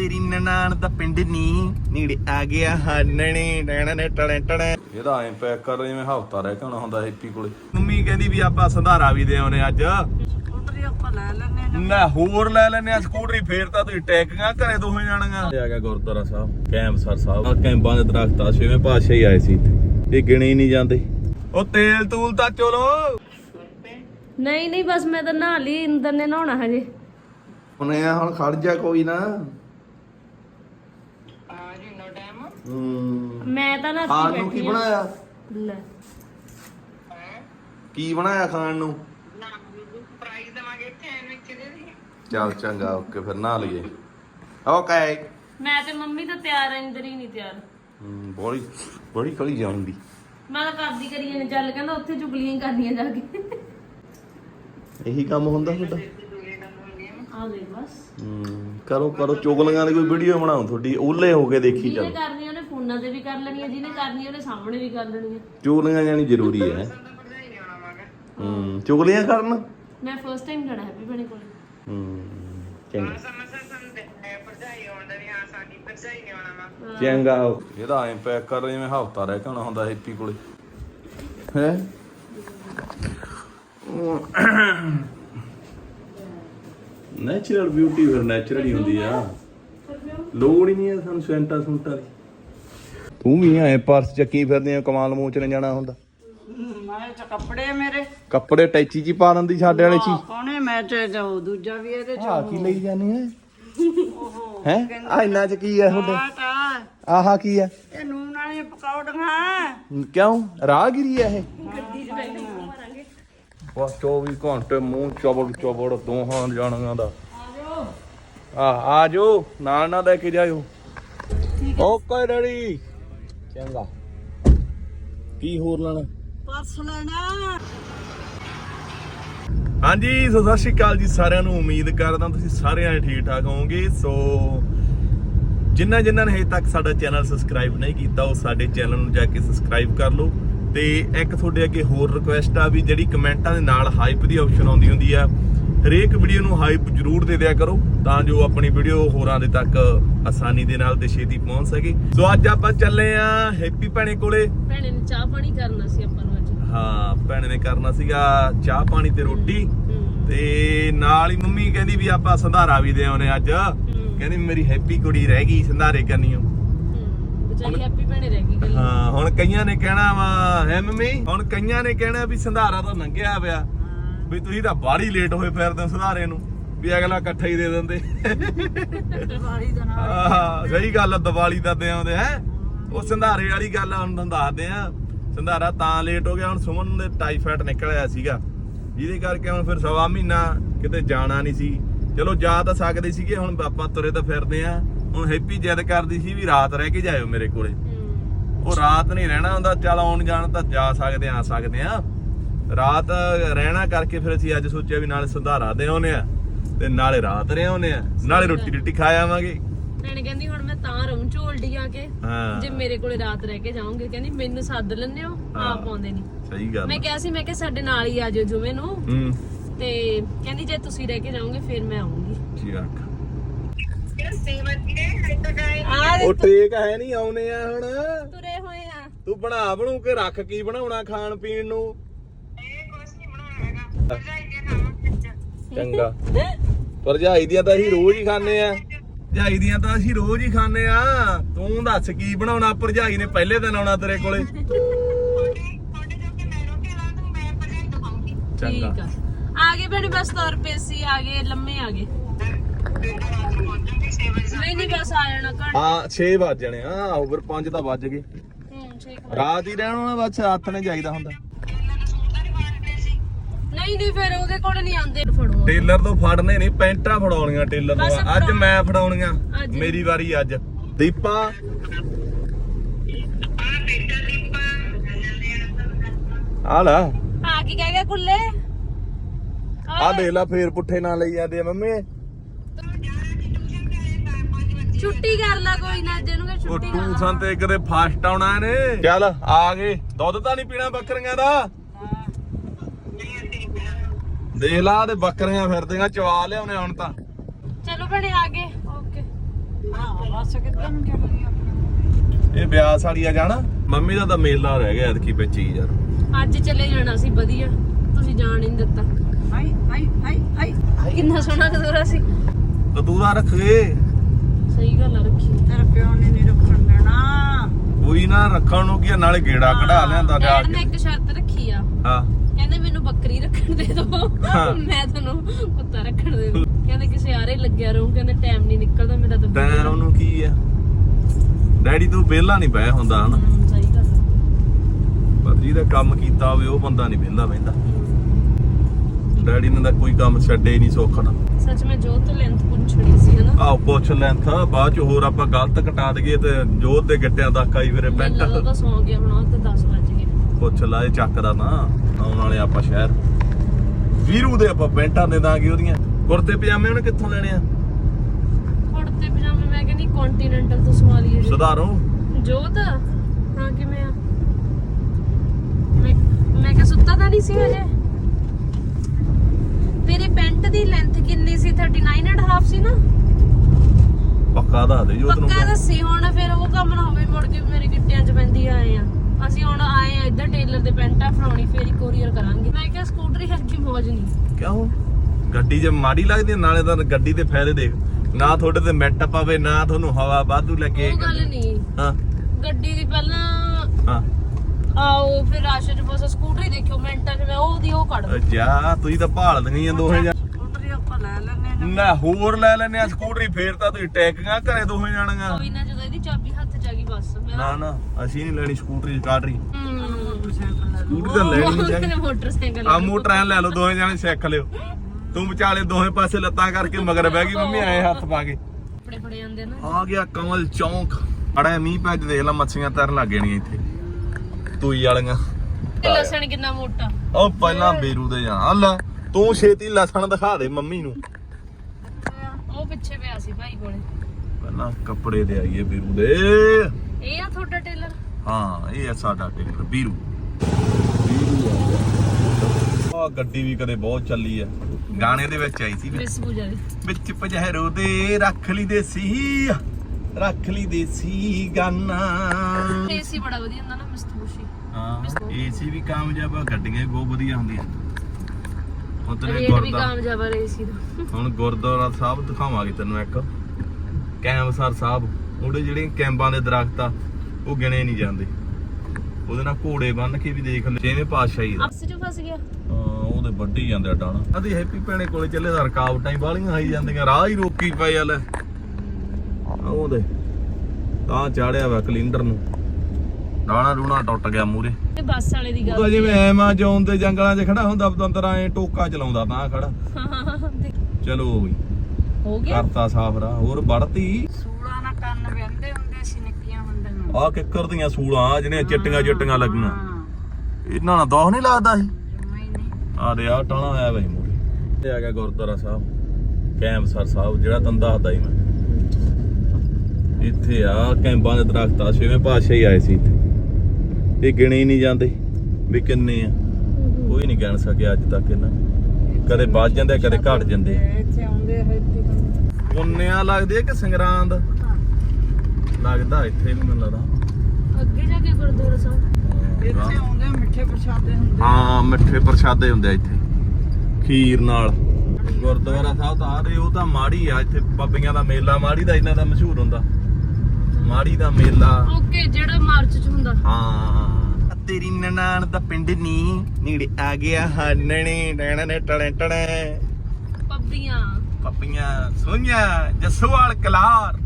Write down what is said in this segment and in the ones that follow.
ਤੇਰੀ ਨਨਾਣ ਦਾ ਪਿੰਡ ਨੀ। ਨੇੜੇ ਆ ਗਿਆ ਹਾਨਣੇ ਟਣੇ ਟਣੇ ਟਣੇ। ਇਹਦਾ ਐਂ ਪੈਕ ਕਰ ਜਿਵੇਂ ਹਫਤਾ ਰਹਿ ਕੇ ਆਉਣਾ ਹੁੰਦਾ ਹੈਪੀ ਕੋਲੇ। ਮੰਮੀ ਕਹਿੰਦੀ ਵੀ ਆਪਾਂ ਸੰਧਾਰਾ ਵੀ ਦੇ ਆਉਨੇ ਅੱਜ। ਸਕੂਟਰੀ ਆਪਾਂ ਲੈ ਲੈਣੇ ਨਾ ਹੋਰ ਲੈ ਲੈਨੇ ਆ ਸਕੂਟਰੀ ਫੇਰ ਤਾਂ ਤੁਸੀਂ ਟੈਕੀਆਂ ਘਰੇ ਦੋਹੇ ਜਾਣੀਆਂ। ਆ ਗਿਆ ਗੁਰਦੁਆਰਾ ਸਾਹਿਬ ਕੈਂਪਸਰ ਸਾਹਿਬ। ਆਹ ਕੈਂਪਾਂ ਦੇ ਦਰਖਤ ਆ ਛੇਵੇਂ ਪਾਤਸ਼ਾਹ ਹੀ ਆਏ ਸੀ ਇੱਥੇ। ਇਹ ਗਿਣੇ ਹੀ ਨਹੀਂ ਜਾਂਦੇ। ਉਹ ਤੇਲ ਤੂਲ ਤਾਂ ਚਲੋ। ਨਹੀਂ ਨਹੀਂ ਬਸ ਮੈਂ ਤਾਂ ਨਹਾ ਲਈ ਇੰਦਰ ਨੇ ਨਹਾਉਣਾ ਹਜੇ। ਹੁਣੇ ਆ ਹੁਣ ਖੜ ਜਾ ਕੋਈ ਨਾ। ਹੂੰ ਮੈਂ ਤਾਂ ਨਾ ਖਾਣ ਨੂੰ ਕੀ ਬਣਾਇਆ? ਲੈ। ਕੀ ਬਣਾਇਆ ਖਾਣ ਨੂੰ? ਚੱਲ ਚੰਗਾ ਓਕੇ ਫਿਰ ਨਾ ਲਈਏ। ਓਕੇ। ਮੈਂ ਤੇ ਮੰਮੀ ਤਾਂ ਤਿਆਰ ਇੰਦਰ ਹੀ ਨਹੀਂ ਤਿਆਰ। ਹੂੰ ਬੜੀ ਬੜੀ ਕਲੀ ਜਾਂਦੀ ਮੈਂ ਤਾਂ ਕਰਦੀ ਕਰੀ ਨੇ ਚੱਲ ਕਹਿੰਦਾ ਉੱਥੇ ਚੁਗਲੀਆਂ ਹੀ ਕਰਨੀਆਂ ਜਾ ਕੇ। ਇਹੀ ਕੰਮ ਹੁੰਦਾ ਤੁਹਾਡਾ? ਆ ਦੇ ਬਸ। ਹੂੰ ਕਰੋ ਕਰੋ ਚੁਗਲੀਆਂ ਦੀ ਕੋਈ ਵੀਡੀਓ ਬਣਾਓ ਤੁਹਾਡੀ ਓਲੇ ਹੋ ਕੇ ਦੇਖੀ ਚੱਲ। ਕਰਨੀ ਉਹਨੇ ਫੋਨਾਂ ਤੇ ਵੀ ਕਰ ਲੈਣੀ ਹੈ ਜਿਹਨੇ ਕਰਨੀ ਉਹਨੇ ਸਾਹਮਣੇ ਵੀ ਕਰ ਲੈਣੀ ਹੈ ਚੁਗਲੀਆਂ ਜਾਣੀ ਜ਼ਰੂਰੀ ਹੈ। ਹੂੰ ਚੁਗਲੀਆਂ ਕਰਨ? ਮੈਂ ਫਰਸਟ ਟਾਈਮ ਜਾਣਾ ਹੈਪੀ ਬਣੇ ਕੋਲ। ਹੂੰ ਚੰਗਾ। ਚੰਗਾ ਇਹਦਾ ਐਂ ਪੈਕ ਕਰ ਜਿਵੇਂ ਹਫਤਾ ਰਹਿ ਕੇ ਆਉਣਾ ਹੁੰਦਾ ਹੈਪੀ ਕੋਲੇ। ਹੈ? ਨੈਚੁਰਲ ਬਿਊਟੀ ਫਿਰ ਨੈਚੁਰਲ ਹੀ ਹੁੰਦੀ ਆ। ਲੋੜ ਹੀ ਨਹੀਂ ਹੈ ਸਾਨੂੰ ਸੈਂਟਾ ਸੁੰਟਾ ਦੀ। ਤੂੰ ਵੀ ਐ ਪਰਸ ਚੱਕੀ ਫਿਰਦੇ ਆ ਕਮਾਲ ਮੋਚਨੇ ਜਾਣਾ ਹੁੰਦਾ। ਮੈਂ ਚ ਕੱਪੜੇ ਮੇਰੇ। ਕੱਪੜੇ ਟੈਚੀ ਚ ਪਾ ਦਿੰਦੀ ਸਾਡੇ ਵਾਲੇ ਚ। ਕੋਨੇ ਮੈਂ ਚ ਜਾਉ ਦੂਜਾ ਵੀ ਇਹਦੇ ਚ ਆਹ ਕੀ ਲਈ ਜਾਨੀ ਹੈ? ਹੈ ਆ ਇੰਨਾ ਚ ਕੀ ਹੈ ਤੁਹਾਡੇ? ਆ ਆਹਾ ਕੀ ਹੈ ਇਹ ਨੂਨ ਵਾਲੀਆਂ ਪਕੌੜੀਆਂ। ਕਿਉਂ? ਰਾਹਗਿਰੀ ਹੈ ਇਹ? ਬਸ 24 ਘੰਟੇ ਮੂੰਹ ਚਬੜ ਚਬੜ ਦੋਹਾਂ ਜਾਣਾਂ ਦਾ। ਆ ਆ ਜੋ ਨਾਲ ਨਾ ਲੈ ਕੇ ਜਾਇਓ। Okay daddy. ਚੰਗਾ। ਕੀ ਹੋਰ ਲੈਣਾ? ਪਰਸ ਲੈਣਾ। ਹਾਂਜੀ ਸੋ ਸਤਿ ਸ਼੍ਰੀ ਅਕਾਲ ਜੀ ਸਾਰਿਆਂ ਨੂੰ। ਉਮੀਦ ਕਰਦਾ ਤੁਸੀਂ ਸਾਰੇ ਆਏ ਠੀਕ ਠਾਕ ਹੋਵੋਗੇ। ਸੋ ਜਿਨ੍ਹਾਂ ਜਿਨ੍ਹਾਂ ਨੇ ਹਜੇ ਤੱਕ ਸਾਡਾ ਚੈਨਲ ਸਬਸਕ੍ਰਾਈਬ ਨਹੀਂ ਕੀਤਾ ਉਹ ਸਾਡੇ ਚੈਨਲ ਨੂੰ ਜਾ ਕੇ ਸਬਸਕ੍ਰਾਈਬ ਕਰ ਲਓ। ਤੇ ਇੱਕ ਤੁਹਾਡੇ ਅੱਗੇ ਹੋਰ ਰਿਕੁਐਸਟ ਆ ਵੀ ਜਿਹੜੀ ਕਮੈਂਟਾਂ ਦੇ ਨਾਲ ਹਾਈਪ ਦੀ ਆਪਸ਼ਨ ਆਉਂਦੀ ਹੁੰਦੀ ਆ ਹਰੇਕ ਵੀਡੀਓ ਨੂੰ ਹਾਈਪ ਜ਼ਰੂਰ ਦੇ ਦਿਆ ਕਰੋ ਤਾਂ ਜੋ ਆਪਣੀ ਵੀਡੀਓ ਹੋਰਾਂ ਦੇ ਤੱਕ ਆਸਾਨੀ ਦੇ ਨਾਲ ਤੇ ਛੇਤੀ ਪਹੁੰਚ ਸਕੇ। ਸੋ ਅੱਜ ਆਪਾਂ ਚੱਲੇ ਆ ਹੈਪੀ ਭੈਣੇ ਕੋਲੇ। ਭੈਣੇ ਨੇ ਚਾਹ ਪਾਣੀ ਕਰਨਾ ਸੀ ਆਪਾਂ ਨੂੰ ਅੱਜ। ਹਾਂ ਭੈਣੇ ਨੇ ਕਰਨਾ ਸੀਗਾ ਚਾਹ ਪਾਣੀ ਤੇ ਰੋਟੀ। ਤੇ ਨਾਲ ਹੀ ਮੰਮੀ ਕਹਿੰਦੀ ਵੀ ਆਪਾਂ ਸੰਧਾਰਾ ਵੀ ਦੇ ਆਉਨੇ ਅੱਜ। ਕਹਿੰਦੀ ਮੇਰੀ ਹੈਪੀ ਕੁੜੀ ਰਹਿ ਗਈ ਸੰਧਾਰੇ ਕਰਨੀਓ ਹੂੰ ਵਿਚਾਰੀ ਹੈਪੀ ਭੈਣੇ ਰਹਿ ਗਈ ਗੱਲ ਹਾਂ ਹੁਣ ਕਈਆਂ ਨੇ ਕਹਿਣਾ ਵਾ ਹੈ ਮੰਮੀ? ਹੁਣ ਕਈਆਂ ਨੇ ਕਹਿਣਾ ਵੀ ਸੰਧਾਰਾ ਤਾਂ ਲੰਘਿਆ ਪਿਆ ਵੀ ਤੁਸੀਂ ਤਾਂ ਬਾਹਲੀ ਲੇਟ ਹੋਏ ਫਿਰਦੇ ਹੋ ਸੰਧਾਰੇ ਨੂੰ ਵੀ ਅਗਲਾ ਇਕੱਠਾ ਹੀ ਦੇ ਦਿੰਦੇ। ਵਾਲੀ ਦਾ ਨਾਲ ਆਹ ਸਹੀ ਗੱਲ ਆ, ਦੀਵਾਲੀ ਦਾ ਦੇ ਆਉਂਦੇ ਹੈ। ਉਹ ਸੰਧਾਰੇ ਵਾਲੀ ਗੱਲ ਆ, ਹੁਣ ਤੁਹਾਨੂੰ ਦੱਸਦੇ ਆ ਸੰਧਾਰਾ ਤਾਂ ਲੇਟ ਹੋ ਗਿਆ ਹੁਣ ਸੁਮਨ ਦੇ ਟਾਈਫਾਇਡ ਨਿਕਲਿਆ ਸੀਗਾ। ਜਿਹਦੇ ਕਰਕੇ ਹੁਣ ਫਿਰ ਸਵਾ ਮਹੀਨਾ ਕਿਤੇ ਜਾਣਾ ਨਹੀਂ ਸੀ। ਚਲੋ ਜਾ ਤਾਂ ਸਕਦੇ ਸੀਗੇ ਹੁਣ ਆਪਾਂ ਤੁਰੇ ਤਾਂ ਫਿਰਦੇ ਆ ਹੁਣ ਹੈਪੀ ਜਿੱਦ ਕਰਦੀ ਸੀ ਵੀ ਰਾਤ ਰਹਿ ਕੇ ਜਾਇਓ ਮੇਰੇ ਕੋਲੇ। ਉਹ ਰਾਤ ਨਹੀਂ ਰਹਿਣਾ ਹੁੰਦਾ ਚੱਲ ਆਉਣ ਜਾਣ ਤਾਂ ਜਾ ਸਕਦੇ ਆ ਆ ਸਕਦੇ ਆ ਰਾਤ ਰਹਿਣਾ ਕਰਕੇ ਫਿਰ ਅਸੀਂ ਅੱਜ ਸੋਚਿਆ ਵੀ ਨਾਲੇ ਸੰਧਾਰਾ ਦੇ ਆਉਨੇ ਆ ਤੇ ਨਾਲੇ ਰਾਤ ਰਹਿ ਆਉਨੇ ਆ ਨਾਲੇ ਰੋਟੀ ਰੋਟੀ ਖਾ ਆਵਾਂਗੇ। ਭੈਣੇ ਕਹਿੰਦੀ ਹੁਣ ਮੈਂ ਤਾਂ ਰਹੂੰ ਝੋਲਡੀ ਆ ਕੇ। ਹਾਂ। ਜੇ ਮੇਰੇ ਕੋਲੇ ਰਾਤ ਰਹਿ ਕੇ ਜਾਓਗੇ ਕਹਿੰਦੀ ਮੈਨੂੰ ਸੱਦ ਲੈਂਦੇ ਹੋ ਆਪ ਆਉਂਦੇ ਨਹੀਂ। ਸਹੀ ਗੱਲ ਮੈਂ ਕਿਹਾ ਸੀ ਮੈਂ ਕਿ ਸਾਡੇ ਨਾਲ ਹੀ ਆ ਜਾਓ ਜੁਮੇ ਨੂੰ। ਹੂੰ। ਤੇ ਕਹਿੰਦੀ ਜੇ ਤੁਸੀਂ ਰਹਿ ਕੇ ਜਾਓਗੇ ਫਿਰ ਮੈਂ ਆਉਂਗੀ ਜੀ ਰੱਖ ਆ ਉਹ ਟ੍ਰੇਕ ਹੈ ਨਹੀਂ ਆਉਨੇ ਆ ਹੁਣ। ਤੁਰੇ ਹੋਏ ਆ। ਤੂੰ ਬਣਾ ਬਣੂ ਕੇ ਰੱਖ ਕੀ ਬਣਾਉਣਾ ਖਾਣ ਪੀਣ ਨੂੰ? ਚੰਗਾ। ਭਰਜਾਈ ਦੀਆਂ ਤਾਂ ਅਸੀਂ ਰੋਜ਼ ਹੀ ਖਾਂਦੇ ਆ। ਭਰਜਾਈ ਦੀਆਂ ਤਾਂ ਅਸੀਂ ਰੋਜ਼ ਹੀ ਖਾਂਦੇ ਆ। ਤੂੰ ਦੱਸ ਕੀ ਬਣਾਉਣਾ? ਭਰਜਾਈ ਨੇ ਪਹਿਲੇ ਦਿਨ ਆਉਣਾ ਤੇਰੇ ਕੋਲੇ। ਚੰਗਾ। ਆ। ਗਏ ਭੈਣੇ ਬਸ ਤੁਰ ਪਏ ਸੀ ਆ ਗਏ ਲੰਮੇ ਆ ਗਏ। ਨਹੀਂ ਨਹੀਂ ਬਸ ਆ ਜਾਣਾ ਘੰਟਾ। ਹਾਂ 6 ਵੱਜ ਜਾਣੇ ਆ। ਓਵਰ 5 ਤਾਂ ਵੱਜ ਗਏ। ਹੂੰ ਠੀਕ ਰਾਤ ਹੀ ਰਹਿਣਾ ਬਸ ਹੱਥ ਨੇ ਜਾਈਦਾ ਹੁੰਦਾ। ਨਹੀਂ ਨਹੀਂ ਫਿਰ ਉਹਦੇ ਕੋਲ ਨਹੀਂ ਆਉਂਦੇ। ਫੜੋ ਟੇਲਰ ਤੋਂ ਫੜਨੇ ਨਹੀਂ ਪੈਂਟਾਂ ਫੜਾਉਣੀਆਂ ਟੇਲਰ ਬਸ ਤੋਂ ਅੱਜ ਮੈਂ ਫੜਾਉਣੀਆਂ ਅੱਜ। ਮੇਰੀ ਵਾਰੀ ਅੱਜ। ਦੀਪਾ। ਆ ਲੈ। ਆ ਕੀ ਕਹਿ ਗਿਆ ਕੁੱਲੇ ਆ ਦੇਖ ਲੈ ਫੇਰ ਪੁੱਠੇ ਨਾ ਲਈ ਜਾਂਦੇ ਆ ਮੰਮੀ। ਛੁੱਟੀ ਕਰ ਲਾ ਕੋਈ ਨਾ ਜਿਹਨੂੰ ਕਿ ਉਹ ਛੁੱਟੀ ਕਰ ਲਾ। ਟੂਸ਼ਨ ਤੇ ਕਦੇ ਫਾਸਟ ਆਉਣਾ ਨੇ ਚੱਲ ਆ ਗਏ। ਦੁੱਧ ਤਾਂ ਨਹੀਂ ਪੀਣਾ ਬੱਕਰੀਆਂ ਦਾ। ਦੇਖ ਲਾ ਤੇ ਬੱਕਰੀਆਂ ਫਿਰਦੀਆਂ ਚਵਾ ਲਿਆਉਣੇ ਹੁਣ ਤਾਂ। ਚਲੋ ਭੈਣੇ ਆ ਗਏ। ਓਕੇ। ਬੱਸ ਕਿੱਦਾਂ ਨੂੰ ਚੱਲਦੀ ਆਪਣੀ ਇਹ ਬਿਆਸ ਵਾਲੀ ਆ ਜਾਣਾ। ਮੰਮੀ ਦਾ ਤਾਂ ਮੇਲਾ ਰਹਿ ਗਿਆ ਐਤਕੀ ਬੱਚੀ ਯਾਰ। ਅੱਜ ਚਲੇ ਜਾਣਾ ਸੀ ਵਧੀਆ। ਤੁਸੀਂ ਜਾਣ ਹੀ ਨਹੀਂ ਦਿੱਤਾ। ਹਾਈ ਹਾਈ ਹਾਈ ਹਾਈ ਕਿੰਨਾ ਸੋਹਣਾ ਕਦੂਰਾ ਸੀ। ਰੱਖੇ ਸਹੀ ਗੱਲ ਆ ਰੱਖੀ। ਤੇਰੇ ਪਿਓ ਨੇ ਨਹੀਂ ਰੱਖਣ ਦੇਣਾ। ਕੋਈ ਨਾ ਰੱਖਣ ਨੂੰ ਕੀ ਨਾਲੇ ਗੇੜਾ ਕਢਾ ਲਿਆਂਦਾ ਜਾ ਨੇ ਕੇ। ਇੱਕ ਸ਼ਰਤ ਰੱਖੀ ਆ। ਹਾਂ। ਕਹਿੰਦੇ ਮੈਨੂੰ ਬੱਕਰੀ ਰੱਖਣ ਦੇ ਦਿਓ ਹਾਂ। ਮੈਂ ਤੁਹਾਨੂੰ ਕੁੱਤਾ ਰੱਖਣ ਦੇ ਦੂੰ। ਕਹਿੰਦੇ ਕਿਸੇ ਆਰੇ ਲੱਗਿਆ ਰਹੂੰ ਕਹਿੰਦੇ ਟਾਈਮ ਨਹੀਂ ਨਿਕਲਦਾ ਮੇਰਾ ਤਾਂ ਤੈਨੂੰ ਉਹਨੂੰ ਕੀ ਆ? ਡੈਡੀ ਤੂੰ ਵਿਹਲਾ ਨਹੀਂ ਪਿਆ ਹੁੰਦਾ ਹਨਾ? ਹਮ, ਸਹੀ ਗੱਲ ਆ। ਪਰ ਜਿਹਦਾ ਕੰਮ ਕੀਤਾ ਹੋਵੇ ਉਹ ਬੰਦਾ ਨਹੀਂ ਵਿਹਲਾ ਬਹਿੰਦਾ। ਡੈਡੀ ਨੇ ਤਾਂ ਕੋਈ ਕੰਮ ਛੱਡੇ ਨਹੀਂ ਸੋਖਣਾ ਸੱਚ ਮੈਂ ਜੋਤ ਤੋਂ ਲੈਂਥ ਪੁੱਛਣੀ ਸੀ ਹਨਾ? ਆਹ ਪੁੱਛ ਲੈਂਥ ਬਾਅਦ ਚ ਹੋਰ ਆਪਾਂ ਗਲਤ ਕਟਾ ਦਈਏ ਤੇ ਜੋਤ ਦੇ ਗਿੱਟਿਆਂ ਤੱਕ ਆਈ ਫਿਰੇ ਮੈਨੂੰ ਲੱਗਦਾ ਪੈਂਟ। ਤਾਂ ਸੌਂ ਗਿਆ ਹੁਣ ਉਹ ਤਾਂ 10 ਵੱਜ ਗਏ ਪੁੱਛ ਲਾ ਚੱਕਦਾ ਨਾ ਆਉਣ ਵਾਲੇ ਆਪਾਂ ਸ਼ਹਿਰ। ਵੀਰੂ ਦੇ ਆਪਾਂ ਪੈਂਟਾਂ ਦੇ ਦਾਂਗੇ ਉਹਦੀਆਂ? ਕੁਰਤੇ ਪਜਾਮੇ ਉਹਨੇ ਕਿੱਥੋਂ ਲੈਣੇ ਆ? ਕੁੜਤੇ ਪਜਾਮੇ ਮੈਂ ਕਹਿੰਦੀ ਕੰਟੀਨੈਂਟਲ ਤੋਂ ਲਈਏ ਜੀ। ਸੁਧਾਰੋ। ਜੋਤ ਹਾਂ ਕਿਵੇਂ ਆ? ਮੈਂ ਮੈਂ ਕਿਹਾ ਸੁੱਤਾ ਤਾਂ ਨਹੀਂ ਸੀ ਹਜੇ। ਤੇਰੀ ਪੈਂਟ ਦੀ ਲੈਂਥ ਕਿੰਨੀ ਸੀ? 39 ਐਂਡ ਹਾਫ ਸੀ ਨਾ। ਪੱਕਾ ਦੱਸ ਦੇ ਜੋਤ ਨੂੰ ਪੱਕਾ ਦੱਸੀ ਹੁਣ ਫਿਰ ਉਹ ਕੰਮ ਨਾ ਹੋਵੇ ਮੁੜ ਕੇ ਮੇਰੇ ਗਿੱਟਿਆਂ 'ਚ ਪੈਂਦੀ ਆਏ ਆ। ਅਸੀਂ ਹੁਣ ਆਏ ਆ ਇੱਧਰ ਟੇਲਰ ਦੇ ਪੈਂਟਾਂ ਫੜਾਉਣੀ ਫੇਰ ਹੀ ਕੋਰੀਅਰ ਕਰਾਂਗੇ। ਮੈਂ ਕਿਹਾ ਸਕੂਟਰੀ ਹਰਕੀ ਮੌਜ ਨਹੀਂ। ਕਿਉਂ? ਗੱਡੀ 'ਚ ਮਾੜੀ ਲੱਗਦੀ ਆ, ਨਾਲੇ ਤਾਂ ਗੱਡੀ ਦੇ ਫਾਇਦੇ ਦੇਖ। ਨਾ ਤੁਹਾਡੇ ਤੇ ਮਿੱਟ ਪਵੇ ਨਾ ਤੁਹਾਨੂੰ ਹਵਾ ਵਾਧੂ ਲੱਗੇ ਉਹ ਗੱਲ ਨਹੀਂ। ਹਾਂ। ਗੱਡੀ ਦੀ ਪਹਿਲਾਂ ਹਾਂ। ਆਓ ਫਿਰ ਰਾਸ਼ਨ ਚ ਬਸ ਸਕੂਟਰੀ ਦੇਖਿਓ ਮਿੰਟਾਂ 'ਚ ਮੈਂ ਉਹਦੀ ਉਹ ਕੱਢ ਦੂੰ। ਜਾ ਤੁਸੀਂ ਤਾਂ ਭਾਲ ਦਈਆਂ ਦੋਹੇ ਜਾਂ ਸਕੂਟਰੀ ਆਪਾਂ ਲੈ ਲੈਣੇ ਨਾ ਨਾ ਹੋਰ ਲੈ ਲੈਨੇ ਆ ਸਕੂਟਰੀ ਫੇਰ ਤਾਂ ਤੁਸੀਂ ਟੈਕੀਆਂ ਘਰੇ ਦੋਹੇ ਜਾਣੀਆਂ। ਕੋਈ ਨਾ ਨਾ ਨਾ ਅਸੀਂ ਨਹੀਂ ਲੈਣੀ ਸਕੂਟਰੀ ਲੈ ਸਕੂਟਰੀ ਤਾਂ ਲੈਣੀ ਨਹੀਂ ਚਾਹੀਦੀ। ਮੋਟਰਸਾਈਕਲ ਆ ਮੋਟਰ ਲੈ ਲਓ ਦੋਹੇ ਜਾਣੇ ਸਿੱਖ ਲਿਓ। ਤੂੰ ਵਿਚਾਲੇ ਦੋਹੇ ਪਾਸੇ ਲੱਤਾਂ ਕਰਕੇ ਮਗਰ ਬਹਿ ਗਈ ਮੰਮੀ ਆਏ ਹੱਥ ਪਾ ਕੇ। ਕੱਪੜੇ ਫੜੇ ਜਾਂਦੇ ਨਾ। ਆ ਗਿਆ ਕਮਲ ਚੌਂਕ। ਅੜਾ ਮੀਂਹ ਪੈ ਕੇ ਦੇਖ ਲੈ ਮੱਛੀਆਂ ਤਰਨ ਲੱਗ ਜਾਣੀਆਂ ਇੱਥੇ। ਤੂਈ ਵਾਲੀਆਂ। ਲਸਣ ਕਿੰਨਾ ਮੋਟਾ? ਉਹ ਪਹਿਲਾਂ ਬੇਰੂ ਦੇ ਜਾ ਆ ਲੈ ਤੂੰ ਛੇਤੀ ਲਸਣ ਦਿਖਾ ਦੇ ਮੰਮੀ ਨੂੰ। ਉਹ ਪਿੱਛੇ ਪਿਆ ਸੀ ਭਾਈ ਕੋਲੇ। ਪਹਿਲਾਂ ਕੱਪੜੇ ਦੇ ਆਈਏ ਬੇਰੂ ਦੇ। ਇਹ ਆ ਤੁਹਾਡਾ ਟੇਲਰ? ਹਾਂ ਇਹ ਆ ਸਾਡਾ ਟੇਲਰ ਬੀਰੂ। ਆ। ਗੱਡੀ ਵੀ ਕਦੇ ਬਹੁਤ ਚੱਲੀ ਆ। ਗਾਣੇ ਦੇ ਵਿੱਚ ਆਈ ਸੀ ਮਿਸ ਪੂਜਾ ਦੀ। ਵਿੱਚ ਪਜਹਿਰੋ ਦੇ ਰੱਖ ਲਈ ਦੇਸੀ ਰੱਖ ਲਈ ਦੇਸੀ ਗਾਨਾ। ਏਸੀ ਬੜਾ ਵਧੀਆ ਹੁੰਦਾ ਨਾ ਮਿਸਤੂਸ਼ੀ ਹਾਂ ਏਸੀ ਵੀ ਕਾਮਯਾਬ ਆ ਗੱਡੀਆਂ ਵੀ ਬਹੁਤ ਵਧੀਆ ਹੁੰਦੀਆਂ। ਉਧਰ ਰੇਟ ਵੀ ਗੁਰਦਾ ਕਾਮਯਾਬ ਆ ਏਸੀ ਦਾ। ਹੁਣ ਗੁਰਦੁਆਰਾ ਸਾਹਿਬ ਦਿਖਾਵਾਂਗੇ ਤੈਨੂੰ ਇੱਕ। ਕੈਂਵਸਰ ਸਾਹਿਬ। ਉਹਦੇ ਜਿਹੜੇ ਕੈਂਬਾਂ ਦੇ ਦਰਖਤ ਆ ਉਹ ਗਿਣੇ ਨਹੀਂ ਜਾਂਦੇ। ਉਹਦੇ ਨਾਲ ਘੋੜੇ ਬੰਨ ਕੇ ਵੀ ਦੇਖ ਲੈ ਜਿਵੇਂ ਪਾਤਸ਼ਾਹੀ ਦਾ। ਆਪਸ ਚ ਫਸ ਗਿਆ। ਹਾਂ, ਉਹਦੇ ਵੱਢੀ ਜਾਂਦੇ ਆ ਡਾਣਾ ਅਦੀ ਹੈਪੀ ਭੈਣੇ ਕੋਲੇ ਚੱਲੇ ਤਾਂ ਰਕਾਵਟਾਂ ਹੀ ਬਾਲੀਆਂ ਆਈ ਜਾਂਦੀਆਂ ਰਾਹ ਹੀ ਰੋਕੀ ਪਏ ਆ ਲੈ। ਉਹਦੇ ਤਾਂ ਚਾੜਿਆ ਵਾ ਕਲਿੰਡਰ ਨੂੰ। ਡਾਣਾ ਰੂਣਾ ਟੁੱਟ ਗਿਆ ਮੂਰੇ ਇਹ ਬੱਸ ਵਾਲੇ ਦੀ ਉਹ ਤਾਂ ਗੱਲ ਜਿਵੇਂ ਐਮਾਜ਼ੋਨ ਦੇ ਜੰਗਲਾਂ 'ਚ ਖੜਾ ਹੁੰਦਾ ਪਤੰਤਰਾ ਐ ਟੋਕਾ ਚਲਾਉਂਦਾ ਤਾਂ ਖੜਾ। ਚਲੋ ਹੋ ਗਿਆ? ਕਰਤਾ ਸਾਫ਼ ਰਾ ਹੋਰ ਵੜਤੀ ਸੂਲਾਂ ਨਾਲ ਕੰਨ ਵਹਿੰਦੇ ਹੁੰਦੇ ਸੀ ਨਿੱਕੀਆਂ ਹੁੰਦੇ ਨੂੰ ਆ ਕਿੱਕਰ ਦੀਆਂ ਸੂਲਾਂ ਆ ਜਿਹੜੀਆਂ ਚਿੱਟੀਆਂ ਚਿੱਟੀਆਂ ਲੱਗੀਆਂ। ਹਾਂ ਇਹਨਾਂ ਨਾਲ ਦੋਹ ਨਹੀਂ ਲੱਗਦਾ ਸੀ? ਹੀ ਆ ਦੇ ਆ ਟਾਣਾ ਆਇਆ ਬਈ ਮੂਰੇ ਇਹ ਆ ਗਿਆ ਗੁਰਦੁਆਰਾ ਸਾਹਿਬ ਕੈਂਪਸਰ ਸਾਹਿਬ ਜਿਹੜਾ ਤੈਨੂੰ ਦੱਸਦਾ ਹੀ ਮੈਂ। ਇੱਥੇ ਆ ਕੈਂਪਾਂ ਦੇ ਦਰਖਤ ਆ ਛੇਵੇਂ ਪਾਤਸ਼ਾਹੀ ਆਏ ਸੀ ਇੱਥੇ। ਇਹ ਗਿਣੇ ਹੀ ਨਹੀਂ ਜਾਂਦੇ ਵੀ ਕਿੰਨੇ ਆ। ਕੋਈ ਨਹੀਂ ਗਿਣ ਸਕਿਆ ਅੱਜ ਤੱਕ ਇਹਨਾਂ। ਕਦੇ ਵੱਧ ਜਾਂਦੇ ਕਦੇ ਘਟ ਜਾਂਦੇ। ਇੱਥੇ ਆਉਂਦੇ ਹੋਏ ਤੇ ਪੁੰਨਿਆ ਲੱਗਦੇ ਕਿ ਸੰਗਰਾਂਦ? ਲੱਗਦਾ ਇੱਥੇ ਵੀ ਮੈਨੂੰ ਲੱਗਦਾ। ਅੱਗੇ ਜਾ ਕੇ ਗੁਰਦੁਆਰਾ ਸਾਹਿਬ। ਇੱਥੇ ਆਉਂਦੇ ਮਿੱਠੇ ਪ੍ਰਸ਼ਾਦੇ ਹੁੰਦੇ ਹਾਂ ਮਿੱਠੇ ਪ੍ਰਸ਼ਾਦੇ ਹੁੰਦੇ ਆ ਇੱਥੇ। ਖੀਰ ਨਾਲ। ਗੁਰਦੁਆਰਾ ਸਾਹਿਬ ਤਾਂ ਆ ਰਹੇ ਉਹ ਤਾਂ ਮਾੜੀ ਆ ਇੱਥੇ ਬੱਬੀਆਂ ਦਾ ਮੇਲਾ ਮਾੜੀ ਦਾ ਇਹਨਾਂ ਦਾ ਮਸ਼ਹੂਰ ਹੁੰਦਾ। ਮਾੜੀ ਦਾ ਮੇਲਾ। ਓਕੇ ਜਿਹੜਾ ਮਾਰਚ ਚ ਹੁੰਦਾ। ਹਾਂ। ਤੇਰੀ ਨਨਾਣ ਦਾ ਪਿੰਡ ਨੀ ਨੇੜੇ ਆ ਗਿਆ ਹਾਨਣੇ ਡੈਣੇ ਟੜੇ ਟੜੇ ਪੱਬੀਆਂ। ਪੱਪੀਆਂ ਸੋਈਆਂ ਜਸਵਾਲ ਕਲਾਰ।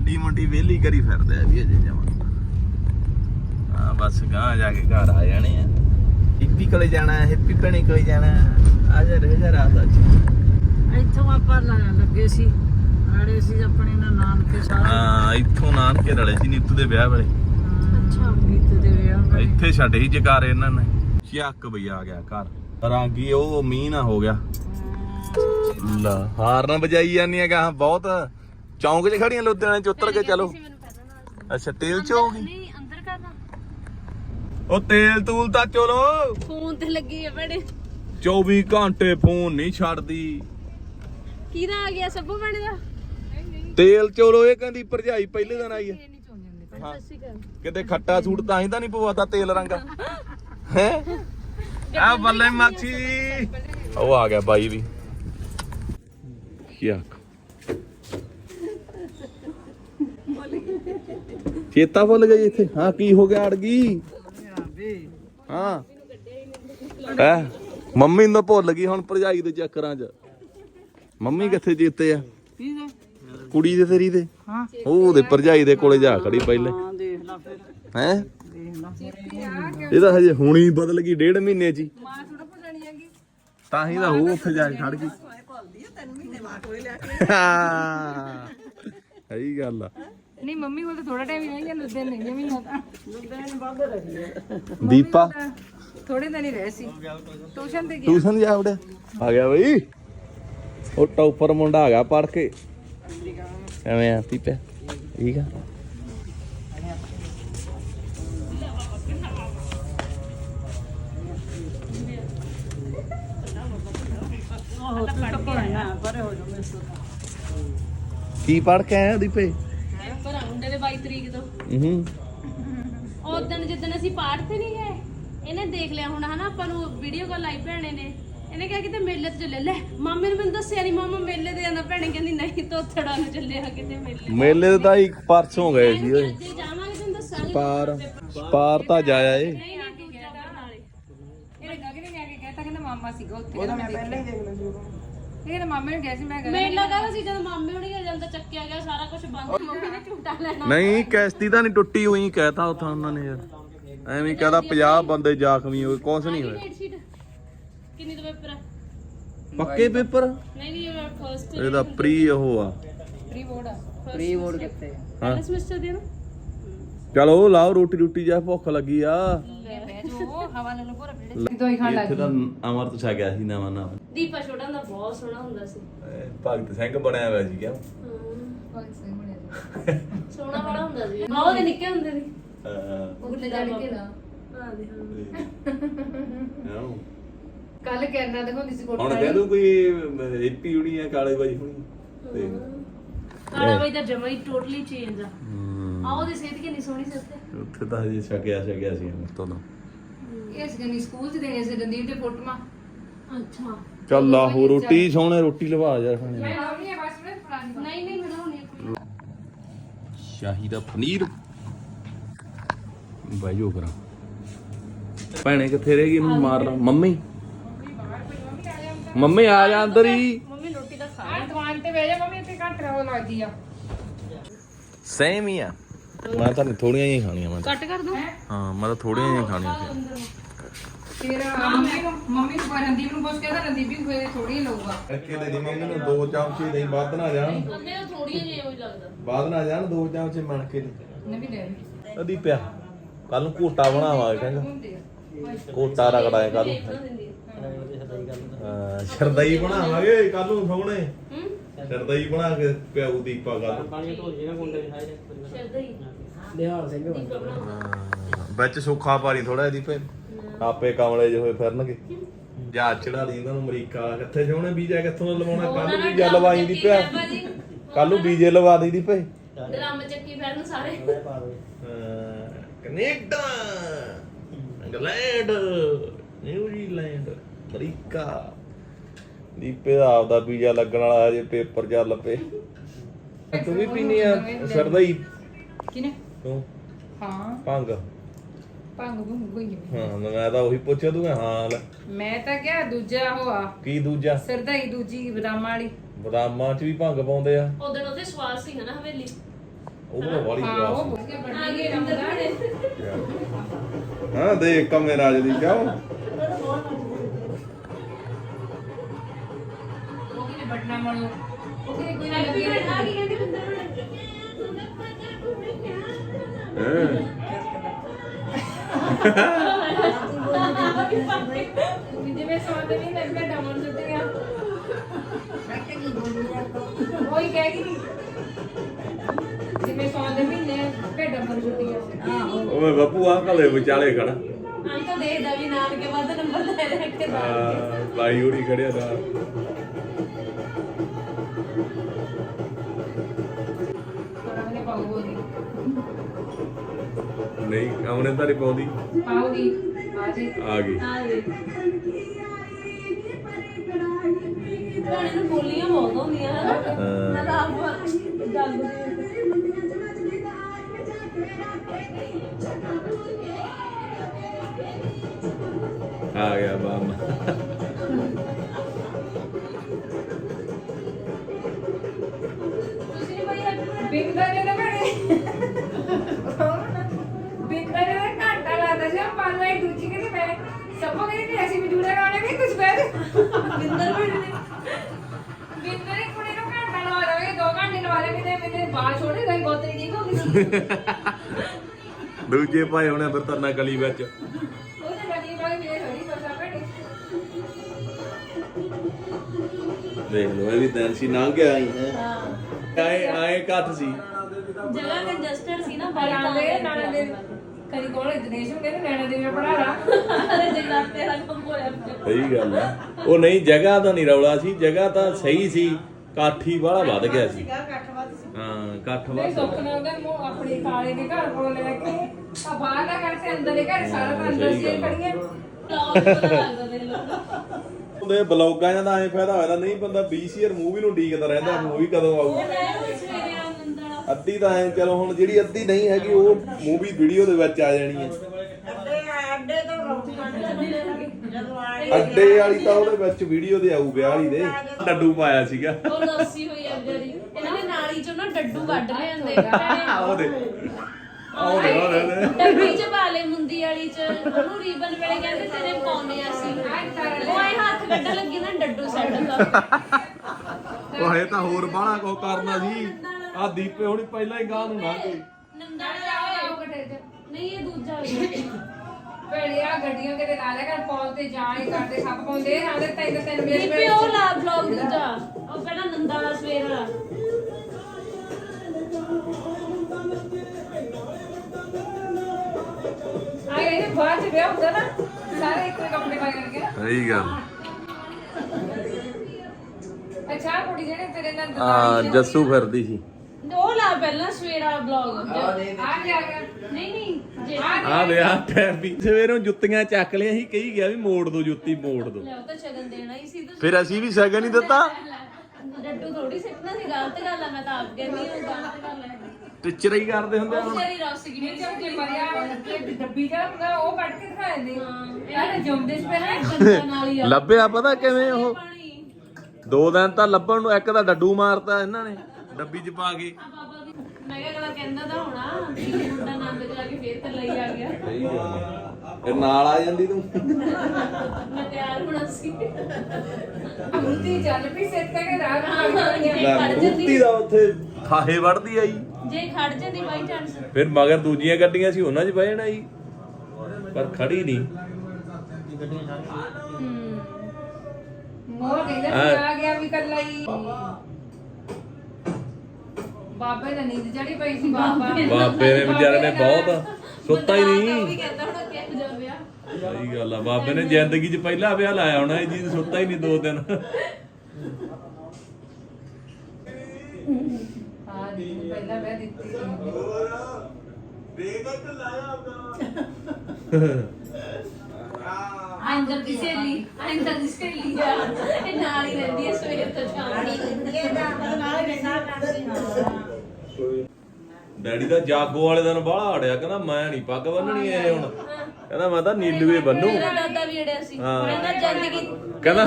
ਮੰਡੀ ਮੰਡੀ ਵੇਲੀ ਕਰੀ ਫਿਰਦੇ ਆ ਵੀ ਅਜੇ ਜਮਾ। ਆ ਬਸ ਗਾਂ ਜਾ ਕੇ ਘਰ ਆ ਜਾਣੇ ਆ। ਹਿੱਪੀ ਕੋਲੇ ਜਾਣਾ ਹਿੱਪੀ ਭੈਣੇ ਕੋਲੇ ਜਾਣਾ ਆ ਜਾ ਰਹਿ ਜਾ ਰਾਤ ਅੱਜ। ਇੱਥੋਂ ਆਪਾਂ ਲੱਗੇ ਸੀ ਆੜੇ ਸੀ ਆਪਣੇ ਨਾਲ ਨਾਨਕੇ ਸਾਰੇ ਹਾਂ ਇੱਥੋਂ ਨਾਨਕੇ ਰਲੇ ਸੀ ਨੀਤੂ ਦੇ ਵਿਆਹ ਵੇਲੇ। ਅੱਛਾ ਗੀਤ ਦੇ ਵਿਆਹ ਵਾਲੇ। ਇੱਥੇ ਛੱਡੇ ਸੀ ਜਕਾਰੇ ਇਹਨਾਂ ਨੇ। ਚੱਕ ਬਈ ਆ ਗਿਆ ਘਰ। ਰਾਂਗੀ ਉਹ ਮੀਂਹ ਨਾ ਹੋ ਗਿਆ। ਲਾ ਹਾਰ ਨਾ ਵਜਾਈ ਜਾਂਦੀਆਂ ਗਾ ਬਹੁਤ। ਚੌਂਕ 'ਚ ਖੜੀਆਂ ਲੁਧਿਆਣੇ 'ਚ ਉਤਰ ਕੇ ਚਲੋ। ਅੱਛਾ ਤੇਲ 'ਚ ਹੋਗੀ ਨਹੀਂ ਅੰਦਰ ਕਰਨਾ ਉਹ ਤੇਲ ਤੂਲ ਤਾਂ ਚਲੋ। ਫੋਨ ਤੇ ਲੱਗੀ ਆ ਬੜੇ 24 ਘੰਟੇ ਫੋਨ ਨਹੀਂ ਛੱਡਦੀ। ਕਿਹਦਾ ਆ ਗਿਆ ਸੱਬੂ ਬਣ ਦਾ? ਤੇਲ ਚੋਲੋ ਇਹ ਕਹਿੰਦੀ ਭਰਜਾਈ ਪਹਿਲੇ ਦਿਨ ਆਈ ਹੈ। ਕਿਤੇ ਖੱਟਾ ਸੂਟ ਤਾਂ ਹੀ ਤਾਂ ਨਹੀਂ ਪਵਾਤਾ ਤੇਲ ਰੰਗ। ਹੈ? ਆ ਬੱਲੇ ਮਾਛੀ। ਉਹ ਆ ਗਿਆ ਬਾਈ ਵੀ। ਯਾਕ ਚੇਤਾ ਭੁੱਲ ਗਈ ਇੱਥੇ। ਹਾਂ, ਕੀ ਹੋ ਗਿਆ ਅੜ ਗਈ ਹਾਂ। ਹੈ? ਮੰਮੀ ਨੂੰ ਤਾਂ ਭੁੱਲ ਗਈ ਹੁਣ ਭਰਜਾਈ ਦੇ ਚੱਕਰਾਂ 'ਚ। ਮੰਮੀ ਕਿੱਥੇ ਜੀਤੇ ਆ? ਕੁੜੀ ਦੇ ਤੇਰੀ ਦੇ? ਹਾਂ ਉਹ ਉਹਦੇ ਭਰਜਾਈ ਦੇ ਕੋਲੇ ਜਾ ਖੜੀ ਪਹਿਲੇ। ਹਾਂ ਦੇਖ ਲਾ ਫਿਰ ਹੈ? ਇਹ ਤਾਂ ਹਜੇ ਹੁਣੀ ਬਦਲ ਗਈ, ਡੇਢ ਮਹੀਨੇ ਚ ਹੀ। ਤਾਂ ਹੀ ਤਾਂ ਉਹ ਉੱਥੇ ਜਾ ਕੇ ਖੜ ਗਈ। ਹਾਂ। ਸਹੀ ਗੱਲ ਆ। ਨਹੀਂ ਮੰਮੀ ਕੋਲ ਤਾਂ ਥੋੜਾ ਟਾਈਮ ਹੀ ਰਹਿ ਗਿਆ ਲੁੱਦੇ ਨਹੀਂ ਜਿਵੇਂ ਨਾ ਦੀਪਾ? ਥੋੜੇ ਦਿਨ ਹੀ ਰਹੇ ਸੀ। ਟਿਊਸ਼ਨ ਤੇ ਗਿਆ। ਟਿਊਸ਼ਨ ਜਾ ਵੜਿਆ ਆ ਗਿਆ ਬਈ। ਉਹ ਟੌਪਰ ਮੁੰਡਾ ਆ ਗਿਆ ਪੜ ਕੇ। ਐਵੇਂ ਆ ਦੀਪਾ। ਠੀਕ ਆ। ਆਹੋ ਤੂੰ ਤਾਂ ਪੜਨਾ ਪਰੇ ਹੋ ਜਾ ਮੇਰੇ ਤੋਂ ਕੀ ਪੜ ਕੇ ਆਇਆ ਦੀਪੇ? ਦੇ 22 ਤਰੀਕ ਤੋਂ। ਹੂੰ। ਉਹ ਦਿਨ ਜਿੱਦਣ ਅਸੀਂ ਪਾਠ ਤੇ ਨਹੀਂ ਗਏ ਇਹਨੇ ਦੇਖ ਲਿਆ ਹੁਣ ਹਨਾ ਆਪਾਂ ਨੂੰ ਵੀਡੀਓ ਕਾਲ ਆਈ ਭੈਣੇ ਨੇ। ਇਹਨੇ ਕਿਹਾ ਕਿਤੇ ਮੇਲੇ ਤੇ ਚੱਲੇ। ਲੈ ਮਾਮੇ ਨੇ ਮੈਨੂੰ ਦੱਸਿਆ ਨਹੀਂ ਮਾਮਾ ਮੇਲੇ ਤੇ ਜਾਂਦਾ ਭੈਣੇ ਕਹਿੰਦੀ ਨਹੀਂ ਤੋਥੜਾ ਨੂੰ ਚੱਲਿਆ ਕਿਤੇ ਮੇਲੇ। ਮੇਲੇ ਤਾਂ ਇੱਕ ਪਰਸੋਂ ਗਏ ਸੀ ਓਏ। ਜੇ ਜਾਵਾਂਗੇ ਤੈਨੂੰ ਦੱਸਾਂਗੇ। ਪਾਰ ਪਾਰ ਤਾਂ ਜਾਇਆ ਏ ਨਹੀਂ ਨਹੀਂ ਦੂਜਾ ਦਾ ਨਾਲੇ। ਇਹ ਗਗਨ ਨੇ ਆ ਕੇ ਕਹਿਤਾ ਕਹਿੰਦਾ ਮਾਮਾ ਸੀਗਾ ਉੱਥੇ। ਉਹਦਾ ਮੈਂ ਪਹਿਲਾਂ ਹੀ ਦੇਖ ਲਿਆ ਸੀ ਇਹ ਕਹਿੰਦਾ ਮਾਮੇ ਨੂੰ ਗਿਆ ਸੀ ਮੈਂ ਗਗਨ ਮੇਲਾ ਕਹਿੰਦਾ ਸੀ ਜਦੋਂ ਮਾਮੇ ਹੁਣੀ ਆ ਜਾਂਦਾ ਚੱਕਿਆ ਗਿਆ ਸਾਰਾ ਕੁਝ ਬੰਦ ਮੰਮੀ ਨੇ ਝੂਟਾ ਲੈਣਾ। ਨਹੀਂ ਕੈਸਤੀ ਤਾਂ ਨਹੀਂ ਟੁੱਟੀ ਹੋਈ ਕਹਿਤਾ ਉਥਾਂ ਉਹਨਾਂ ਨੇ ਯਾਰ। ਐਵੇਂ ਕਹਦਾ 50 ਬੰਦੇ ਜ਼ਖਮੀ ਹੋਏ ਕੁਛ ਨਹੀਂ ਹੋਇਆ। ਡੇਟ ਸ਼ੀਟ ਕਿੰਨੀ ਦਾ ਪੇਪਰ ਆ? ਪੱਕੇ ਪੇਪਰ ਨਹੀਂ ਨਹੀਂ ਇਹ ਫਸਟ ਇਹਦਾ ਪ੍ਰੀ ਉਹ ਆ। ਪ੍ਰੀ ਬੋਰਡ ਆ ਪ੍ਰੀ ਬੋਰਡ ਕਿੱਥੇ ਪਹਿਲਾ ਸਮੈਸਟਰ ਦੇ ਨਾ? ਚਲੋ ਲਾਓ ਰੋਟੀ ਰੋਟੀ ਜਾ ਭੁੱਖ ਲੱਗੀ ਆ। ਬਹਿ ਜੋ ਹਵਾ ਲੈ ਲੋ ਪੂਰਾ ਪੇੜੇ ਦਵਾਈ ਖਾਣ ਲੱਗ ਇੱਥੇ ਤਾਂ ਅਮਰਤ ਛਾ ਗਿਆ ਸੀ ਨਵਾਂ ਨਵਾਂ ਦੀਪਾ ਛੋਟਾ ਹੁੰਦਾ ਬਹੁਤ ਸੋਹਣਾ ਹੁੰਦਾ ਸੀ। ਭਗਤ ਸਿੰਘ ਬਣਿਆ ਹੋਇਆ ਸੀ ਕਿਆ? ਸੋਹਣਾ ਬੜਾ ਹੁੰਦਾ ਸੀ। ਬਹੁਤ ਦੇ ਨਿੱਕੇ ਹੁੰਦੇ ਸੀ। ਉਹ ਤੇ ਜੜ ਕੇ ਦਾ ਹਾਂ ਦੇ ਹਾਂ। ਕੱਲ ਕਰਨਾ ਦਿਖਾਉਂਦੀ ਸੀ ਕੋਟ ਹੁਣ ਕਹਿ ਦੂ ਕੋਈ ਏਪੀ ਹੁਣੀ ਆ ਕਾਲੇ ਬਾਈ ਹੁਣੀ ਤੇ ਕਾਲਾ ਬਾਈ ਦਾ ਜਮਾ ਹੀ ਟੋਟਲੀ ਚੇਂਜ ਆ। ਆ ਉਹਦੀ ਸਿਹਤ ਕਿੰਨੀ ਸੋਹਣੀ ਸੀ ਉੱਥੇ। ਉੱਥੇ ਤਾਂ ਹਜੇ ਛਕਿਆ ਛਕਿਆ ਸੀ ਹੁਣ ਤੋਂ ਤਾਂ। ਇਸ ਗਨੀ ਸਕੂਲ ਚ ਦੇਣੇ ਸੀ ਰਣਦੀਪ ਦੇ ਫੋਟੋਆਂ। ਅੱਛਾ। ਚੱਲ ਆਹੋ ਰੋਟੀ ਸੋਹਣੇ ਰੋਟੀ ਲਵਾ ਜਾ ਖਾਣੇ ਮੈਂ ਲਾਉਣੀ ਹੈ ਬਸ ਮੈਂ ਫੜਾਣੀ ਨਹੀਂ ਨਹੀਂ ਮੈਂ ਲਾਉਣੀ ਆ ਸ਼ਾਹੀ ਦਾ ਪਨੀਰ। ਬਾਈਓ ਕਰਾਂ ਭੈਣੇ ਕਿੱਥੇ ਰਹਿ ਗਈ? ਇਹਨੂੰ ਮਾਰ ਲਾ। ਮੰਮੀ। ਮੰਮੀ ਆ ਜਾ ਅੰਦਰ। ਹੀ। ਮੰਮੀ ਰੋਟੀ ਦਾ ਖਾ ਆ ਦੁਕਾਨ ਤੇ ਬਹਿ ਜਾ ਮੰਮੀ ਇੱਥੇ ਘੱਟ ਰਹੋ ਲੱਗਦੀ ਆ। ਸੇਮ ਹੀ ਆ। ਮੈਂ ਤਾਂ ਥੋੜੀਆਂ ਹੀ ਖਾਣੀਆਂ ਮੈਂ ਤਾਂ। ਕੱਟ ਕਰ ਦੂੰ। ਹਾਂ? ਮੈਂ ਤਾਂ ਥੋੜੀਆਂ ਹੀ ਖਾਣੀਆਂ ਸੀ। ਫਿਰ ਮੰਮੀ ਨੂੰ ਮੰਮੀ ਨੂੰ ਰਣਦੀਪ ਨੂੰ ਪੁੱਛ ਕੇ ਤਾਂ ਰਣਦੀਪ ਵੀ ਫਿਰ ਥੋੜੀ ਲਊਗਾ। ਕਿਤੇ ਦੀ ਮੰਮੀ ਨੂੰ ਦੋ ਚਮਚੇ ਨਹੀਂ ਵੱਧ ਨਾ ਜਾਣ। ਕੰਨੇ ਤਾਂ ਥੋੜੀ ਜਿਹੀ ਹੋਈ ਲੱਗਦਾ। ਵੱਧ ਨਾ ਜਾਣ ਦੋ ਚਮਚੇ ਮਣ ਕੇ ਨਵੀਂ ਲੈ ਅਦੀ ਪਿਆ ਕੱਲ ਨੂੰ ਕੋਟਾ ਬਣਾਵਾਂਗੇ ਕਹਿੰਦਾ। ਹੁੰਦੇ ਆ। ਕੋਟਾ ਰਗੜਾਏ ਕੱਲ ਨਾ। ਹਾਂ ਸ਼ਰਦਈ ਬਣਾਵਾਂਗੇ ਕੱਲ ਨੂੰ ਸੋਹਣੇ। ਸ਼ਰਦਈ ਬਣਾ ਕੇ ਪਿਆਉ ਦੀਪਾ ਕੱਲ ਸ਼ਰਦਾ ਹੀ। ਨਿਹਾਲ ਸਿੰਘ ਵਿੱਚ ਸੁੱਖਾ ਪਾਣੀ ਥੋੜਾ ਦੀਪੇ ਆਪੇ ਕਮਲੇ ਜਿਹੇ ਹੋਏ ਫਿਰਨਗੇ। ਜਾ ਚੜਾ ਲਈ ਉਹਨਾਂ ਨੂੰ ਅਮਰੀਕਾ ਕਿੱਥੇ ਜਾਉਣੇ ਵੀਜ਼ਾ ਕਿੱਥੋਂ ਲਵਾਉਣਾ? ਕੱਲ ਨੂੰ ਵੀਜ਼ਾ ਲਵਾਈ ਦੀ ਪਿਆ ਬਾਜੀ ਕੱਲ ਨੂੰ ਵੀਜ਼ੇ ਲਵਾ ਦੀ ਦੀ ਪਏ ਡਰਮ ਚੱਕੀ ਫਿਰਨ ਸਾਰੇ। Canada. England. New Zealand. America. ਦੀਪੇ ਦਾ ਆਪਦਾ ਵੀਜ਼ਾ ਲੱਗਣ ਵਾਲਾ ਅਜੇ ਪੇਪਰ ਚੱਲ ਪਏ। ਤੂੰ ਵੀ ਪੀਨੀ ਆ? ਸਰਦਾਈ ਕਿਨੇ ਤੂੰ? ਹਾਂ। ਭੰਗ। ਭੰਗ ਭੁੰਗ ਹਾਂ ਮੈਂ ਤਾਂ ਉਹੀ ਪੁੱਛਿਆ ਤੂੰ ਹਾਂ ਲੈ। ਮੈਂ ਤਾਂ ਕਿਹਾ ਦੂਜਾ ਹੋਆ ਕੀ ਦੂਜਾ? ਸਰਦਾਈ ਦੂਜੀ ਬਦਾਮਾਂ ਵਾਲੀ। ਬਦਾਮਾਂ ਚ ਵੀ ਭੰਗ ਪਾਉਂਦੇ ਆ। ਉਦੋਂ ਉਹਦੇ ਸਵਾਲ ਸੀ ਹਨਾ ਹਵੇਲੀ। ਉਹ ਬੜਾ ਵਾਲੀ ਹਾਂ ਉਹ ਸਵਾਦ ਬੋਲ ਕੇ ਬਣਾ ਆ ਸੀ। ਹਾਂ ਦੇਖ ਕਮੇ ਰਾਜ ਦੀ ਜਾਓ ਉਹ ਕਿਨੇ ਬਟਨਾ ਮੜੋ ਉਹ ਕਿਨੇ ਕੋਈ ਨਾ ਆ ਲੱਗੀ। ਕੀ ਕਹਿੰਦੀ? ਅੰਦਰ ਬਣੇ ਜਿਵੇਂ ਸੌਂਦੇ ਨਹੀਂ ਲੱਗਦਾ ਡਮਨ ਜੁੱਤੀਆਂ ਉਹੀ ਕਹਿ ਗਈ ਜਿਵੇਂ ਸੌਂਦੇ ਮਹੀਨੇ ਭੇਡਾਂ ਪਰ ਜੁੱਤੀਆਂ ਓਏ ਬਾਪੂ ਆ ਕਲੇ ਵਿਚਾਲੇ ਖੜਾ। ਅੰਕਲ ਦੇਖਦਾ ਵੀ ਨਾਨਕੇ ਵੱਧ ਨੰਬਰ ਲੈ ਲੈ ਕੇ ਦਾ ਆ ਬਾਈ ਹੋਰੀ ਖੜਿਆ ਨਾਲ। ਪਾਉਗੀ ਨਹੀਂ ਆਉਣੇ ਤਾਂ ਨਹੀਂ ਪਾਉਂਦੀ। ਪਾਉਗੀ ਆ ਜੀ। ਆ ਗਈ। ਆ ਦੇ ਭੈਣੇ ਨੂੰ ਬੋਲੀਆਂ ਬਹੁਤ ਹੁੰਦੀਆਂ ਹਨਾ? ਹਾਂ। ਮੈਂ ਤਾਂ ਆਪ ਗੱਲ ਦੇ ਆ ਗਿਆ ਬਾਮ ਕਹਿੰਦੀ ਕਿ ਅਸੀਂ ਵੀ ਜੂੜਾ ਗਾਣੇ ਵੀ ਕੁਝ ਬੈਠ ਬਿੰਦਰ ਭੈਣੇ ਨੇ ਬਿੰਦਾ ਨੇ ਕੁੜੀ ਨੂੰ ਘੰਟਾ ਲਵਾ ਰਹੇ ਦੋ ਘੰਟੇ ਲਵਾ ਰਹੇ ਕਿਤੇ ਮੇਰੇ ਬਾਲ ਛੋਟੇ ਗਏ ਗੋਤਰੀ ਠੀਕ ਹੋ ਗਈ ਸੀ। ਦੂਜੇ ਭਾਈ ਹੋਣੇ ਫਿਰ ਤਰਨਾ ਗਲੀ ਵਿੱਚ। ਉਹਦੇ ਗੱਡੀ ਵਾਲੀ ਮੇਰੇ ਥੋੜੀ ਪਰਸਾ ਬੈਠੀ ਦੇਖ ਲਓ ਇਹ ਵੀ ਦਿਨ ਸੀ ਲੰਘ ਗਿਆ ਆਈ ਹੈ। ਹਾਂ ਆਏ ਆਏ ਘੱਟ ਸੀ। ਜਗ੍ਹਾ ਕੰਜਸਟਡ ਸੀ ਨਾ ਬਾਈ ਨਾਲੇ ਤਾਂ ਨਾਲੇ ਦੇ ਕਦੀ ਕੋਲ ਦਿਨੇਸ਼ ਨੂੰ ਕਹਿੰਦੇ ਨੈਣਾ ਦੇ ਮੈਂ ਪੜਾ ਲਾ। ਅਰੇ ਜਗਰਾਤੇ ਦਾ ਕੰਮ ਹੋਇਆ ਪਿਆ। ਸਹੀ ਗੱਲ ਹੈ ਉਹ ਨਹੀਂ ਜਗ੍ਹਾ ਤਾਂ ਨਹੀਂ ਰੌਲਾ ਸੀ ਜਗ੍ਹਾ ਤਾਂ ਸਹੀ ਸੀ ਕਾਠੀ ਵਾਲਾ ਵੱਧ ਗਿਆ ਸੀ। ਹਾਂ ਇਕੱਠ ਨਹੀਂ ਵੱਧ ਸੁੱਖ ਨਾਲ ਉਹਦਾ ਮੂੰਹ ਆਪਣੇ ਕਾਲੇ ਦੇ ਘਰ ਕੋਲ ਲੈ ਕੇ ਆ ਬਾਹਰ ਦਾ ਘਰ ਤੇ ਅੰਦਰ ਦੇ ਘਰ ਸਾਰਾ ਤਾਂ ਅੰਦਰ ਸੀ। ਖੜੀਆਂ ਲੱਗਦਾ ਦੇ ਉਹਦੇ ਬਲੌਗਾਂ ਦਾ ਐ ਫਾਇਦਾ ਹੋਇਆ ਨਹੀਂ ਬੰਦਾ 20 ਈਅਰ ਮੂਵੀ ਨੂੰ ਡੀਕਦਾ ਰਹਿੰਦਾ ਮੂਵੀ ਕਦੋਂ ਆਊ ਉਹ ਸਵੇਰੇ ਆ ਅੱਧੀ ਤਾਂ ਐ ਚਲੋ ਹੁਣ ਜਿਹੜੀ ਅੱਧੀ ਨਹੀਂ ਹੈਗੀ ਉਹ ਮੂਵੀ ਵੀਡੀਓ ਦੇ ਵਿੱਚ ਆ ਜਾਣੀ ਹੈ। ਅੱਡੇ ਤੋਂ ਰੋਟੀ ਅੱਡੇ ਵਾਲੀ ਤਾਂ ਉਹਦੇ ਵਿੱਚ ਵੀਡੀਓ ਦੇ ਆਊ ਵਿਆਹ ਵਾਲੀ ਦੇ। ਡੱਡੂ ਪਾਇਆ ਸੀਗਾ। ਉਹ ਲੱਸੀ ਹੋਈ ਆ ਜਿਹੜੀ ਇਹਨਾਂ ਨੇ ਨਾਲੀ ਚੋਂ ਨਾ ਡੱਡੂ ਕੱਢ ਲਿਆਂਦੇ ਉਹਦੇ। ਉਹਦੇ ਉਹਦੇ। ਡੱਬੀ ਚ ਬਾਲੇ ਮੁੰਦੀ ਵਾਲੀ ਚ। ਉਹਨੂੰ ਰੀਬਨ ਵੇਲੇ ਕਹਿੰਦੇ ਤੇਰੇ ਪਾਉਨੇ ਆ ਸੀ ਉਹ ਆਏ ਹੱਥ ਕੱਢਣ ਲੱਗੇ ਨਾ ਡੱਡੂ ਸੈੱਟ ਦਾ। ਉਹ ਤਾਂ ਹੋਰ ਬਾਹਲਾ ਕੋ ਕਰਨਾ ਸੀ। ਆ ਦੀਪੇ ਹੁਣੀ ਪਹਿਲਾਂ ਹੀ ਗਾਂ ਨੂੰ ਨਾ ਕੋਈ ਨੰਦਾ ਜਾਓ ਗੱਡੇ ਤੇ। ਨਹੀਂ ਇਹ ਦੂਜਾ ਭੇੜਿਆ ਗੱਡੀਆਂ ਕਿਤੇ ਲਾ ਲਿਆ ਕਰ ਪੌਲ ਤੇ ਜਾ ਹੀ ਕਰਦੇ ਸੱਪ ਪਾਉਂਦੇ। ਨਾਲੇ ਤਿੰਨ ਤਿੰਨ ਮੇਰੇ ਦੀਪੇ ਉਹ ਲਾ ਵਲੌਗ ਦੂਜਾ। ਉਹ ਪਹਿਲਾਂ ਨੰਦਾ ਵਾਲਾ ਸਵੇਰ ਵਾਲਾ। ਆਏ ਇਹ ਬਾਅਦ ਚ ਵਿਆਹ ਹੁੰਦਾ ਨਾ। ਸਾਰੇ ਇੱਕੋ ਹੀ ਕੱਪੜੇ ਪਾਏ ਕਰਕੇ ਸਹੀ ਗੱਲ। ਆਹ ਕੁੜੀ ਜਿਹੜੇ ਤੇਰੇ ਨਾਲ ਆ ਜੱਸੂ ਫਿਰਦੀ ਸੀ। ਉਹ ਲਾ ਪਹਿਲਾਂ ਸਵੇਰ ਵਾਲਾ ਵਲੌਗ ਆ ਗਿਆ ਗਿਆ ਨਹੀਂ ਨਹੀਂ ਜੇ ਆ ਸਵੇਰੋਂ ਜੁੱਤੀਆਂ ਚੱਕ ਲਿਆ ਸੀ ਕਹੀ ਗਿਆ ਵੀ ਮੋੜ ਦੋ ਜੁੱਤੀ ਮੋੜ ਦੋ। ਲੈ ਉਹ ਤਾਂ ਸ਼ਗਨ ਦੇਣਾ ਹੀ ਸੀ ਤੁਸੀਂ ਫਿਰ ਅਸੀਂ ਵੀ ਸਗਨ ਹੀ ਦਿੱਤਾ। ਡੱਡੂ ਥੋੜੀ ਸਿੱਟਣਾ ਸੀ ਗਲਤ ਗੱਲ ਆ ਮੈਂ ਤਾਂ ਆਪ ਕਹਿੰਦੀ ਹਾਂ ਗਲਤ ਗੱਲ ਹੈ ਟੀਚਰ ਹੀ ਕਰਦੇ ਹੁੰਦੇ ਆ ਉਹ ਹੁਣ ਤੇਰੀ ਰਸ ਗਈ। ਨਹੀਂ ਜਦ ਜੇ ਮਰਿਆ ਕਿ ਡੱਬੀ ਦਾ ਹੁੰਦਾ ਉਹ ਕੱਢ ਕੇ ਦਿਖਾ ਦਿੰਦੇ ਹਾਂ ਯਾਰ ਜੰਮਦੇ ਚ ਪਹਿਲਾਂ ਬੰਦਾ ਨਾਲ ਹੀ ਆ। ਲੱਭਿਆ ਪਤਾ ਕਿਵੇਂ ਉਹ? ਦੋ ਦਿਨ ਤਾਂ ਲੱਭਣ ਨੂੰ ਇੱਕ ਤਾਂ ਡੱਡੂ ਮਾਰਤਾ ਇਹਨਾਂ ਨੇ। ਡੱਬੀ 'ਚ ਪਾ ਕੇ। ਆ ਬਾਬਾ ਵੀ ਮੈਂ ਕਿਹਾ ਅਗਲਾ ਕਹਿੰਦਾ ਤਾਂ ਹੋਣਾ ਵੀ ਮੁੰਡਾ ਨੰਦ ਜਾ ਕੇ ਫੇਰ ਤੇ ਲਈ ਆ ਗਿਆ। ਸਹੀ ਗੱਲ ਫਿਰ ਨਾਲ ਆ ਜਾਂਦੀ ਤੂੰ। ਮੈਂ ਤਿਆਰ ਹੋਣਾ ਸੀ। ਅਮਰੂਤੀ ਚੱਲ ਪਈ ਸਿੱਟ ਕੇ ਰਾਹ ਗਈਆਂ ਜੇ ਲੈ ਦਾ ਉੱਥੇ ਫਾਹੇ ਵੜਦੀ ਆਈ ਜੇ। ਖੜ ਜਾਂਦੀ ਬਾਈ ਚਾਂਸ। ਫਿਰ ਮਗਰ ਦੂਜੀਆਂ ਗੱਡੀਆਂ ਸੀ ਉਹਨਾਂ 'ਚ ਬਹਿ ਜਾਣਾ ਜੀ। ਪਰ ਖੜੀ ਨਹੀਂ। ਮੋਰ ਕਹਿੰਦਾ ਸੀ ਆ ਗਿਆ ਵੀ ਕੱਲਾ ਹੀ। ਬਾਬੇ ਦਾ ਨੀਂਦ ਚੜੀ ਪਈ ਸੀ ਬਾਬਾ। ਬਾਬੇ ਨੇ ਵਿਚਾਰੇ ਨੇ ਬਹੁਤ ਸੁੱਤਾ ਹੀ ਉਹ ਵੀ ਨਹੀਂ ਕਹਿੰਦਾ ਹੁਣ ਕਿਹੋ ਜਿਹਾ ਵਿਆਹ। ਸਹੀ ਗੱਲ ਆ ਬਾਬੇ ਨੇ ਜ਼ਿੰਦਗੀ 'ਚ ਪਹਿਲਾ ਵਿਆਹ ਲਾਇਆ ਹੋਣਾ ਇਹ ਜੀ ਸੁੱਤਾ ਹੀ ਨਹੀਂ ਦੋ ਦਿਨ। ਹਾਂ ਜੀ ਪਹਿਲਾਂ ਮੈਂ ਦਿੱਤੀ ਸੀ। ਆਇੰਦਰ ਦੀ ਸਹੇਲੀ ਆਇੰਦਰ ਦੀ ਸਹੇਲੀ ਆ ਇਹ ਨਾਲ ਹੀ ਰਹਿੰਦੀ ਹੈ ਸਵੇਰ ਤੋਂ ਸ਼ਾਮ ਤੱਕ ਇਹ ਦਾ ਨਾਲ ਬੈਠਾ ਕਰਦੀ ਹਾਂ। ਡੈਡੀ ਦਾ ਜਾਗੋ ਵਾਲੇ ਦਿਨ ਬਾਹਲਾ ਅੜਿਆ ਕਹਿੰਦਾ ਮੈਂ ਨਹੀਂ ਪੱਗ ਬੰਨਣੀ ਇਹ ਹੁਣ। ਕਹਿੰਦਾ ਮੈਂ ਤਾਂ ਨੀਲੂਏ ਬੰਨੂ। ਮੇਰਾ ਦਾਦਾ ਵੀ ਅੜਿਆ ਸੀ। ਹਾਂ। ਕਹਿੰਦਾ ਜ਼ਿੰਦਗੀ ਕਹਿੰਦਾ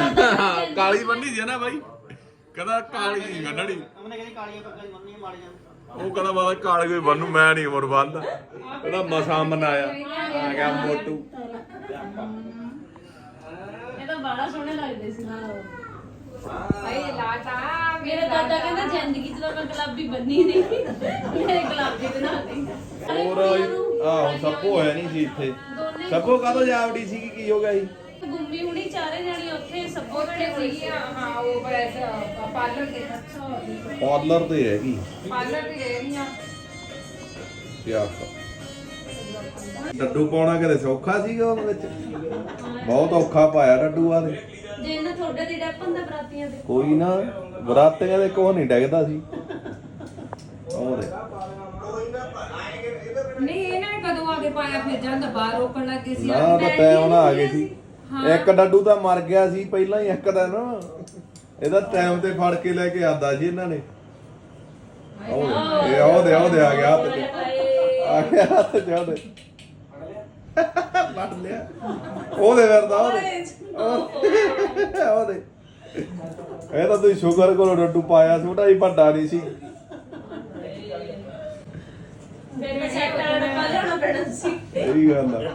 ਕਾਲੀ ਬੰਨੀ ਸੀ ਨਾ ਬਾਈ। ਕਹਿੰਦਾ ਕਾਲੀ ਨਹੀਂ ਬੰਨਣੀ। ਉਹਨੇ ਕਹਿੰਦੀ ਕਾਲੀਆਂ ਪੱਗਾਂ ਬੰਨੀਆਂ ਮਾੜੀਆਂ। ਉਹ ਕਹਿੰਦਾ ਮੈਂ ਤਾਂ ਕਾਲੀ ਕੋਈ ਬੰਨੂ ਮੈਂ ਨਹੀਂ ਉਮਰ ਬੰਨਦਾ। ਕਹਿੰਦਾ ਮਸਾਂ ਮਨਾਇਆ। ਆ ਗਿਆ ਮੋਟੂ। ਇਹ ਤਾਂ ਬੜਾ ਸੋਹਣੇ ਲੱਗਦੇ ਸੀ। ਭਾਈ ਲਾਤਾ। ਮੇਰਾ ਦਾਦਾ ਕਹਿੰਦਾ ਜ਼ਿੰਦਗੀ ਚ ਤਾਂ ਮੈਂ ਗੁਲਾਬੀ ਬੰਨੀ ਨਹੀਂ। ਮੇਰੇ ਗੁਲਾਬੀ ਬਣਾ ਦੇ ਹੋਰ ਆਹ ਸੱਪੋ ਹੋਇਆ ਨਹੀਂ ਸੀ ਇੱਥੇ। ਸੱਪੋ ਕਾਹਦੋਂ ਜਾਵੜੀ ਸੀ ਕੀ ਹੋ ਗਿਆ ਸੀ? ਗੁੰਮੀ ਹੁਣੀ ਚਾਰੇ ਜਾਣੀ ਉੱਥੇ ਸਭ ਉਹਨੇ ਸੀ। ਹਾਂ ਉਹ ਬਸ ਪਾਰਲਰ ਦੇ ਪਾਰਲਰ ਤੇ ਹੈਗੀ। ਪਾਰਲਰ ਤੇ ਰਹਿਣੀਆਂ ਕਿਆ ਡੱਡੂ ਪਾਉਣਾ ਕਦੇ ਸੌਖਾ ਸੀਗਾ ਉਹਦੇ ਵਿੱਚ? ਬਹੁਤ ਔਖਾ ਪਾਇਆ ਡੱਡੂ ਆ ਦੇ। ਜੇ ਤੁਹਾਡੇ ਦੀ ਬਰਾਤੀਆਂ ਦੇ ਕੋਈ ਨਾ ਬਰਾਤੀਆਂ ਦੇ ਕੋਹ ਨਹੀਂ ਡੈਗਦਾ ਸੀ। ਉਹ ਦੇ ਨਹੀਂ ਇਹਨਾਂ ਨੇ ਕਦੋਂ ਆ ਕੇ ਪਾਇਆ ਫਿਰ ਜਾਂਦਾ ਬਾਹਰ ਰੋਕਣ ਲੱਗੇ ਸੀ ਨਾ ਤਾਂ ਟਾਈਮ ਨਾ ਆ ਗਏ ਸੀ। ਇੱਕ ਡੱਡੂ ਤਾਂ ਮਰ ਗਿਆ ਸੀ ਪਹਿਲਾਂ ਹੀ ਇੱਕ ਦਿਨ। ਇਹਦਾ ਟਾਈਮ ਤੇ ਫੜ ਕੇ ਲੈ ਕੇ ਆਂਦਾ ਸੀ ਇਹਨਾਂ ਨੇ। ਉਹ ਇਹ ਉਹਦੇ ਉਹਦੇ ਆ ਗਿਆ ਹੱਥ 'ਚ ਆ ਗਿਆ ਹੱਥ 'ਚ ਉਹਦੇ ਫੜ ਲਿਆ ਉਹਦੇ। ਵਰਦਾ ਉਹਦੇ। ਇਹ ਤਾਂ ਤੁਸੀਂ ਸ਼ੁਕਰ ਕਰੋ ਡੱਡੂ ਪਾਇਆ ਛੋਟਾ ਹੀ ਵੱਡਾ ਨਹੀਂ ਸੀ। ਫਿਰ ਸੈੱਟ ਪੈਣਾ ਸੀ। ਗੱਲ ਆ।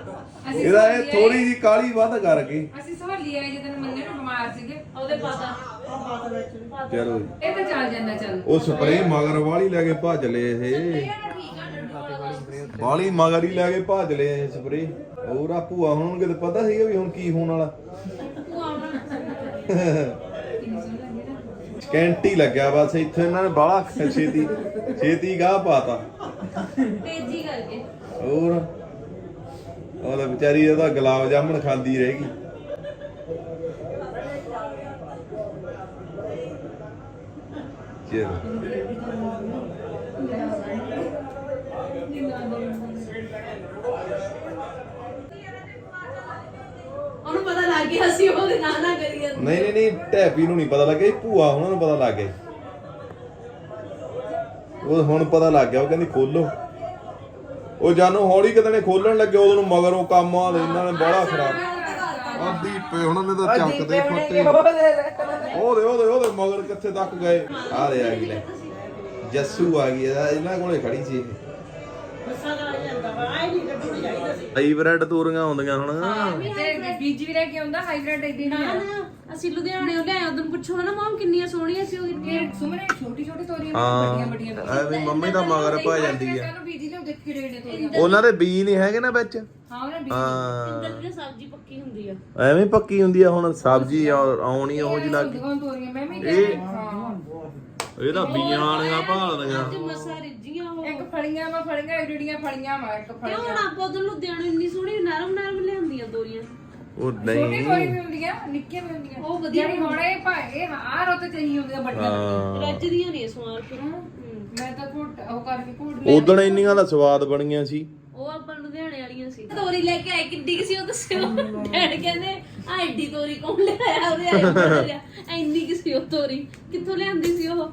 ਇਹਦਾ ਇਹ ਥੋੜੀ ਜੀ ਕਾਲੀ ਵੱਧ ਕਰਕੇ। ਅਸੀਂ ਸਹੌਲੀ ਆਏ ਜਦੋਂ ਮੰਨੇ ਨੂੰ ਬਿਮਾਰ ਸੀਗੇ। ਉਹਦੇ ਪਾਤਾ ਚਲੋ ਇਹ ਤਾਂ ਚੱਲ ਜਾਂਦਾ ਚੱਲ। ਉਹ ਸਪਰੇ ਮਗਰ ਵਾਲੀ ਲੈ ਕੇ ਭੱਜ ਲਏ ਇਹ। ਵਾਲੀ ਮਗਰ ਹੀ ਲੈ ਕੇ ਭੱਜ ਲਏ ਸਪਰੇ ਹੋਰ ਆ ਭੂਆ ਹੁਣ ਕਿਤੇ ਪਤਾ ਸੀਗਾ ਵੀ ਹੁਣ ਕੀ ਹੋਣ ਵਾਲਾ। ਸਕੈਂਟੀ ਲੱਗਿਆ ਬਸ ਇੱਥੇ ਇਹਨਾਂ ਨੇ ਬਾਹਲਾ ਛੇਤੀ। ਛੇਤੀ ਗਾਹ ਪਾਤਾ। ਤੇਜ਼ੀ ਕਰਕੇ। ਹੋਰ? ਉਹਦਾ ਵਿਚਾਰੀ ਉਹਦਾ ਗੁਲਾਬ ਜਾਮਣ ਖਾਂਦੀ ਰਹਿ ਗਈ। ਚਲੋ। ਉਹਨੂੰ ਪਤਾ ਲੱਗ ਗਿਆ ਸੀ ਉਹਦੇ ਨਾਲ ਨਾ ਕਰੀ ਜਾਂਦੇ ਨਹੀਂ ਨਹੀਂ ਨਹੀਂ ਟੈਪੀ ਨੂੰ ਨਹੀਂ ਪਤਾ ਲੱਗਿਆ ਭੂਆ ਉਹਨਾਂ ਨੂੰ ਪਤਾ ਲੱਗ ਗਿਆ ਉਹ ਹੁਣ ਪਤਾ ਲੱਗ ਗਿਆ ਉਹ ਕਹਿੰਦੀ ਖੋਲੋ। ਉਹ ਜਾਨੂੰ ਹੌਲੀ ਕਿਤੇ ਨੇ ਖੋਲਣ ਲੱਗੇ ਉਦੋਂ ਨੂੰ ਮਗਰ ਉਹ ਕੰਮ ਆ ਇਹਨਾਂ ਨੇ ਬੜਾ ਖਰਾਬ। ਆ ਦੀਪੇ ਉਹਨਾਂ ਨੇ ਤਾਂ ਚੱਕਦੇ ਫੱਟੇ। ਉਹਦੇ ਉਹਦੇ ਉਹਦੇ ਮਗਰ ਕਿੱਥੇ ਤੱਕ ਗਏ? ਆ ਦੇ ਆ ਗਈ ਲੈ ਜੱਸੂ ਆ ਗਈ ਇਹਨਾਂ ਕੋਲੇ ਖੜੀ ਸੀ ਇਹ। ਹਾਈਬ੍ਰਿਡ ਤੋਰੀਆਂ ਆਉਂਦੀਆਂ ਹੁਣ। ਤੇ ਬੀਜ ਵੀ ਲੈ ਕੇ ਆਉਂਦਾ ਹਾਈਬ੍ਰਿਡ ਇਦਾਂ ਨਾ ਨਾ ਅਸੀਂ ਲੁਧਿਆਣੇੋਂ ਲਿਆਏ ਉਦੋਂ ਪੁੱਛੋ ਨਾ ਮਾਮ ਕਿੰਨੀਆਂ ਸੋਹਣੀਆਂ ਸੀ ਉਹ ਇਹ ਸੁਮਨੇ ਛੋਟੀ ਛੋਟੀ ਤੋਰੀਆਂ ਹਾਂ ਵੱਡੀਆਂ ਵੱਡੀਆਂ ਐਵੇਂ ਮੰਮੀ ਤਾਂ ਮਗਰ ਪਾ ਜਾਂਦੀ ਆ। ਕਹਿੰਦਾ ਬੀਜ ਲਿਓ ਦੇਖ ਕਿਹੜੇ ਨੇ ਤੋਰੀਆਂ ਉਹਨਾਂ ਦੇ ਬੀ ਨਹੀਂ ਹੈਗੇ ਨਾ ਵਿੱਚ? ਹਾਂ ਉਹਨੇ ਬੀਜ ਹਾਂ। ਇੰਦਰ ਦੀ ਸਬਜ਼ੀ ਪੱਕੀ ਹੁੰਦੀ ਆ। ਐਵੇਂ ਪੱਕੀ ਹੁੰਦੀ ਆ ਹੁਣ ਸਬਜ਼ੀ ਔਰ ਆਉਣੀ ਉਹੋ ਜੀ ਲੱਗ ਤੋਰੀਆਂ ਮੈਂ ਵੀ ਇਹ- ਹਾਂ। ਇਹ ਤਾਂ ਬੀਆਂ ਵਾਲੀਆਂ ਭਾਲਦੀਆਂ। ਤੇ ਮਸਾ ਰਿੱਜੀਆਂ ਇੱਕ ਫੜੀਆਂ ਵਾ ਫੜੀਆਂ ਏਡੀਆਂ ਫੜੀਆਂ ਵਾ ਇੱਕ ਕਿਉਂ ਫੜੀਆਂ ਹੁਣ ਆਪਾਂ ਉਦੋਂ ਲੁਧਿਆਣੇ ਇੰਨੀ ਸੋਹਣੀ ਨਰਮ ਨਰਮ ਲਿਆਂਦੀਆਂ ਤੋਰੀਆਂ? ਉਹ ਛੋਟੀ ਨਹੀਂ ਤੋਰੀ ਵੀ ਹੁੰਦੀਆਂ ਨਿੱਕੀਆਂ ਵੀ ਹੁੰਦੀਆਂ। ਉਹ ਵਧੀਆ ਜਿਹੜੀ ਹੁਣ ਇਹ ਭਾਏ ਆ ਰੋਤੇ ਚਾਹੀ ਹੁੰਦੀਆਂ ਵੱਡੀਆਂ। ਹਾਂ। ਰੱਜਦੀਆਂ ਨਹੀਂ ਸਵਾਰ ਕੇ ਮੈਂ ਤਾਂ ਘੁੱਟ ਉਹ ਕਰਕੇ ਘੁੱਟ ਉਦਣ ਇੰਨੀਆਂ ਦਾ ਸਵਾਦ ਬਣੀਆਂ ਸੀ। ਉਹ ਆਪਾਂ ਲੁਧਿਆਣੇ ਵਾਲੀਆਂ ਸੀ। ਤੋਰੀ ਲੈ ਕੇ ਆਏ ਕਿੱਡੀ ਕੁ ਸੀ ਉਹ ਦੱਸਿਓ। ਡੈਡ ਕਹਿੰਦੇ ਆ ਐਡੀ ਤੋਰੀ ਕੌਣ ਲਿਆਇਆ ਉਹਦੇ ਆਇਆ ਇੰਨੀ ਕਿ ਸੀ ਉਹ ਤੋਰੀ। ਕਿੱਥੋਂ ਲਿਆਂਦੀ ਸੀ ਉਹ?